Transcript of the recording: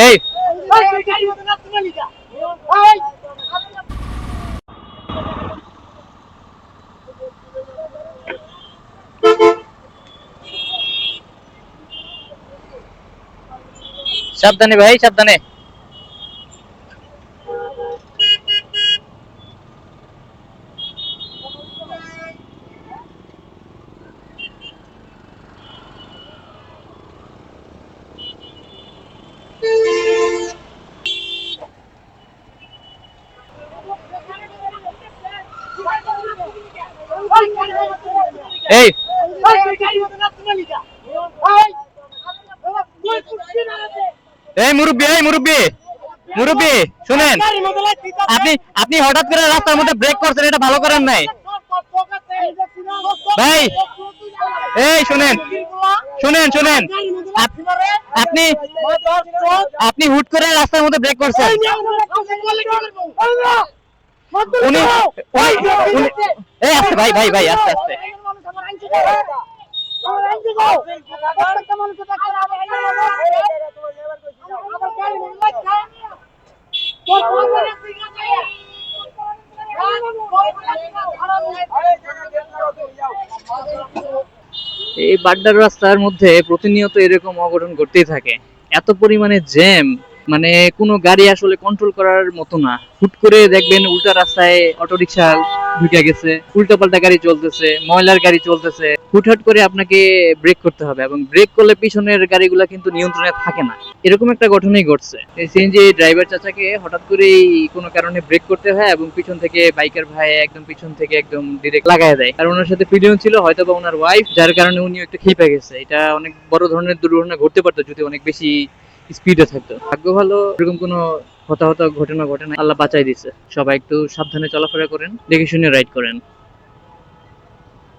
এই সাবধানে ভাই সাবধানে এই। এই মুরব্বি এই মুরব্বি। মুরব্বি, শুনেন। আপনি আপনি হঠাৎ করে রাস্তার মধ্যে ব্রেক করছেন, এটা ভালো করেন নাই। ভাই, এই শুনেন শুনেন শুনেন। আপনি আপনি হুট করে রাস্তার মধ্যে ব্রেক করছেন। উনি এই আস্তে ভাই ভাই ভাই আস্তে আস্তে এই বাড্ডার রাস্তার মধ্যে প্রতিনিয়ত এরকম অঘটন ঘটতেই থাকে। এত পরিমাণে জ্যাম মানে কোনো গাড়ি আসলে কন্ট্রোল করার মতো না। হুট করে দেখবেন উল্টা রাস্তায় অটো রিক্সা ঢুকে গেছে উল্টা পাল্টা গাড়ি চলতেছে, ময়লার গাড়ি চলতেছে। হুটহাট করে আপনাকে ব্রেক করতে হবে এবং ব্রেক করলে পিছনের গাড়িগুলো কিন্তু নিয়ন্ত্রণে থাকে না। এরকম একটা ঘটনাই ঘটছে। সিএনজি ড্রাইভার চাচাকে হঠাৎ করেই কোনো কারণে ব্রেক করতে হয় এবং পিছন থেকে বাইকার ভাই একদম পিছন থেকে একদম ডিরেক্ট লাগায় দেয়। আর ওনার সাথে পিলিয়ন ছিল হয়তো বা ওনার ওয়াইফ যার কারণে উনি একটু খেপে গেছে। এটা অনেক বড় ধরনের দুর্ঘটনা ঘটতে পারতো যদি অনেক বেশি স্পিডে থাকতো। ভাগ্য ভালো, এরকম কোনো হতাহত ঘটনা ঘটে না আল্লাহ বাঁচাই দিছে। সবাই একটু সাবধানে চলাফেরা করেন, দেখে শুনে রাইড করেন।